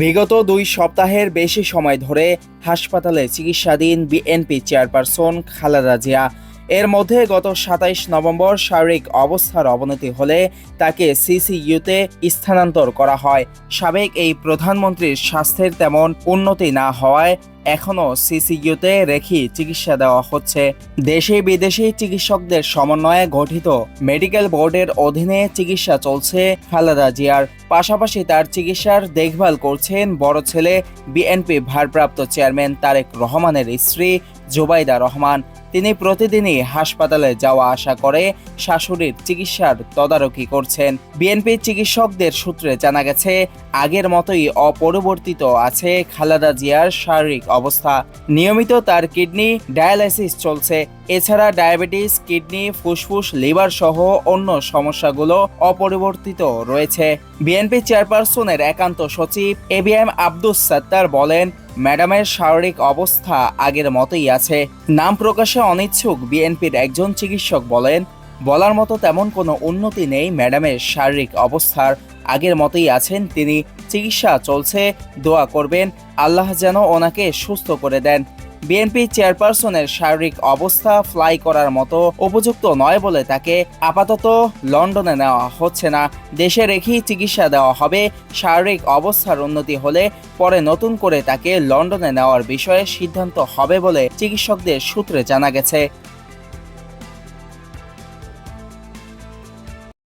বিগত দুই সপ্তাহের বেশি সময় ধরে হাসপাতালে চিকিৎসাধীন বিএনপি চেয়ারপারসন খালেদা জিয়া। এর মধ্যে গত সাতাইশ নভেম্বর শারীরিক অবস্থার অবনতি হলে তাকে সিসিইউতে স্থানান্তর করা হয়। সাবেক এই প্রধানমন্ত্রীর স্বাস্থ্যের তেমন উন্নতি না হওয়ায় এখনও সিসিইউতে রেখে চিকিৎসা দেওয়া হচ্ছে। দেশে বিদেশি চিকিৎসকদের সমন্বয়ে গঠিত মেডিকেল বোর্ডের অধীনে চিকিৎসা চলছে খালেদা জিয়ার। পাশাপাশি তার চিকিৎসার দেখভাল করছেন বড় ছেলে বিএনপি ভারপ্রাপ্ত চেয়ারম্যান তারেক রহমানের স্ত্রী জুবাইদা রহমান। তিনি প্রতিদিনই হাসপাতালে যাওয়া আসা করে, শাশুড়ির চিকিৎসার তদারকি করছেন। বিএনপি চিকিৎসকদের সূত্রে জানা গেছে, আগের মতোই অপরিবর্তিত আছে খালেদা জিয়ার শারীরিক অবস্থা। নিয়মিত তার কিডনি ডায়ালাইসিস চলছে। এছাড়া ডায়াবেটিস, কিডনি, ফুসফুস, লিভার সহ অন্য সমস্যাগুলো অপরিবর্তিত রয়েছে। বিএনপি চেয়ারপারসনের একান্ত সচিব এবিএম আব্দুস সাত্তার বলেন, ম্যাডামের শারীরিক অবস্থা আগের মতোই আছে। নাম প্রকাশে অনিচ্ছুক বিএনপির একজন চিকিৎসক বলেন বলার মতো তেমন কোনো উন্নতি নেই ম্যাডামের শারীরিক অবস্থার। আগের মতোই আছেন তিনি। চিকিৎসা চলছে, দোয়া করবেন। আল্লাহ যেন ওনাকে সুস্থ করে দেন। বিএনপি চেয়ারপারসনের শারীরিক অবস্থা ফ্লাই করার মতো উপযুক্ত নয় বলে তাকে আপাতত লন্ডনে নেওয়া হচ্ছে না। দেশে রেখেই চিকিৎসা দেওয়া হবে। শারীরিক অবস্থার উন্নতি হলে পরে নতুন করে তাকে লন্ডনে নেওয়ার বিষয়ে সিদ্ধান্ত হবে বলে চিকিৎসকদের সূত্রে জানা গেছে।